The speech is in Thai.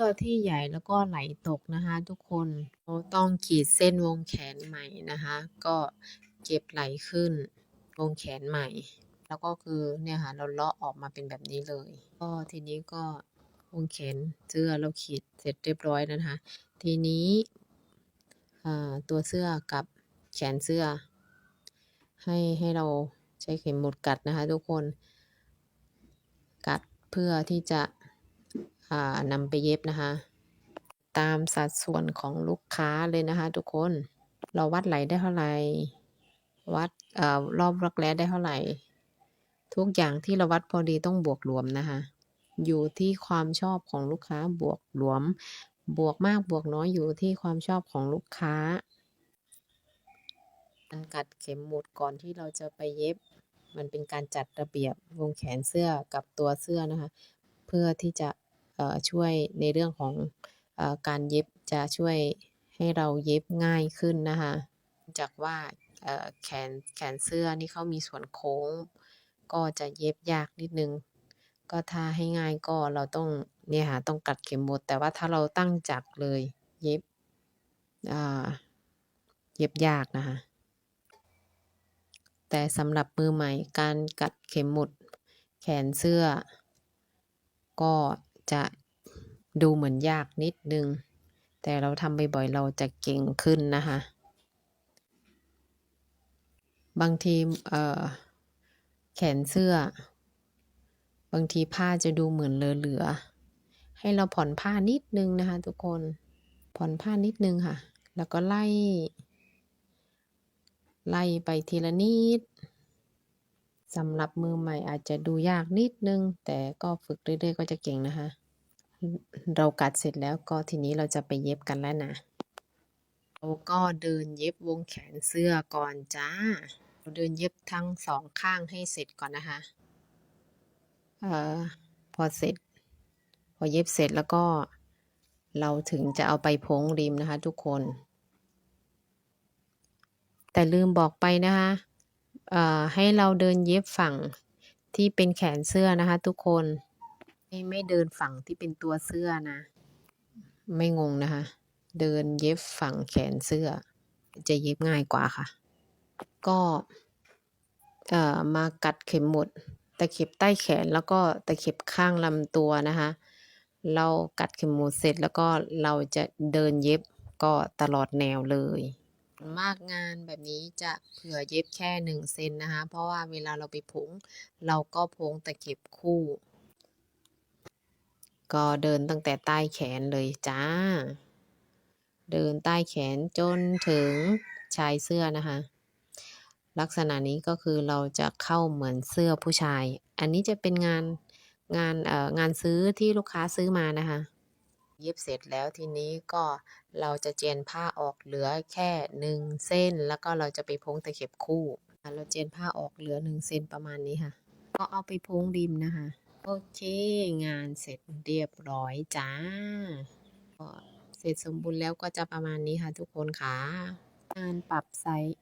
สื้อที่ใหญ่แล้วก็ไหลตกนะคะ ทุกคนเราต้องขีดเส้นวงแขนใหม่นะคะ ก็เก็บไหลขึ้น วงแขนใหม่ แล้วก็คือเนี่ยค่ะเราเลาะออกมาเป็นแบบนี้เลย ก็ทีนี้ก็วงแขนเสื้อเราขีดเสร็จเรียบร้อยนะคะ ทีนี้ตัวเสื้อกับแขนเสื้อ ให้ให้เราใช้เข็มหมุดกัดนะคะ ทุกคน กัดเพื่อที่จะ นำไปเย็บนะคะ ตามสัดส่วนของลูกค้าเลยนะคะ ทุกคนเราวัดไหลได้เท่าไหร่วัดอรอบรักแร้ได้เท่าไหร่ ทุกอย่างที่เราวัดพอดีต้องบวกรวมนะคะ อยู่ที่ความชอบของลูกค้าบวกรวม บวกมากบวกน้อยอยู่ที่ความชอบของลูกค้าการกัดเข็มหมุดก่อนที่เราจะไปเย็บ มันเป็นการจัดระเบียบวงแขนเสื้อกับตัวเสื้อนะคะ เพื่อที่จะ ช่วยในเรื่องของอการเย็บจะช่วยให้เราเย็บง่ายขึ้นนะคะจากว่าแขนแขนเสื้อนี่เขามีส่วนโค้ง ก็จะเย็บยากนิดนึง ก็ถ้าให้ง่ายก็เราต้องเนี่ยค่ะต้องกัดเข็มหมุดแต่ว่าถ้าเราตั้งจักเลยเย็บเย็บยากนะคะแต่สำหรับมือใหม่การกัดเข็มหมุด แขนเสื้อ ก็ จะดูเหมือนยากนิดนึง แต่เราทำบ่อยๆเราจะเก่งขึ้นนะคะ บางทีเอ่อแขนเสื้อ บางทีผ้าจะดูเหมือนเหลือๆให้เราผ่อนผ้านิดนึงนะคะ ทุกคนผ่อนผ้านิดนึงค่ะ แล้วก็ไล่ ไล่ไปทีละนิด สำหรับมือใหม่อาจจะดูยากนิดนึง แต่ก็ฝึกเรื่อยๆ ก็จะเก่งนะคะ เรากัดเสร็จแล้วก็ทีนี้เราจะไปเย็บกันแล้วนะ เราก็เดินเย็บวงแขนเสื้อก่อนจ้า เราเดินเย็บทั้งสองข้างให้เสร็จก่อนนะคะเอ่อพอเสร็จ พอเย็บเสร็จแล้วก็ เราถึงจะเอาไปพ้งริมนะคะ ทุกคน แต่ลืมบอกไปนะคะ ให้เราเดินเย็บฝั่งที่เป็นแขนเสื้อนะคะ ทุกคนไม่ไม่เดินฝั่งที่เป็นตัวเสื้อนะ ไม่งงนะคะ เดินเย็บฝั่งแขนเสื้อ จะเย็บง่ายกว่าค่ะ ก็เอ่อมากัดเข็มหมุดตะเข็บใต้แขนแล้วก็ตะเข็บข้างลำตัวนะคะ เรากัดเข็มหมุดเสร็จแล้วก็เราจะเดินเย็บก็ตลอดแนวเลย มากงานแบบนี้จะเผื่อเย็บแค่หนึ่งเซนนะคะ เพราะว่าเวลาเราไปผง เราก็พงตะเข็บคู่ ก็เดินตั้งแต่ใต้แขนเลยจ้า เดินใต้แขนจนถึงชายเสื้อนะคะ ลักษณะนี้ก็คือเราจะเข้าเหมือนเสื้อผู้ชาย อันนี้จะเป็นงานงานเอ่องานซื้อที่ลูกค้าซื้อมานะคะ เย็บเสร็จแล้วทีนี้ก็เราจะเจนผ้าออกเหลือแค่หนึ่งเส้น แล้วก็เราจะไปพ้งตะเข็บคู่เราเจนผ้าออกเหลือหนึ่งเส้นประมาณนี้ค่ะ ก็เอาไปพ้งริมนะคะ โอเค งานเสร็จเรียบร้อยจ้าก็เสร็จสมบูรณ์แล้วก็จะประมาณนี้ค่ะทุกคนค่ะงานปรับไซส์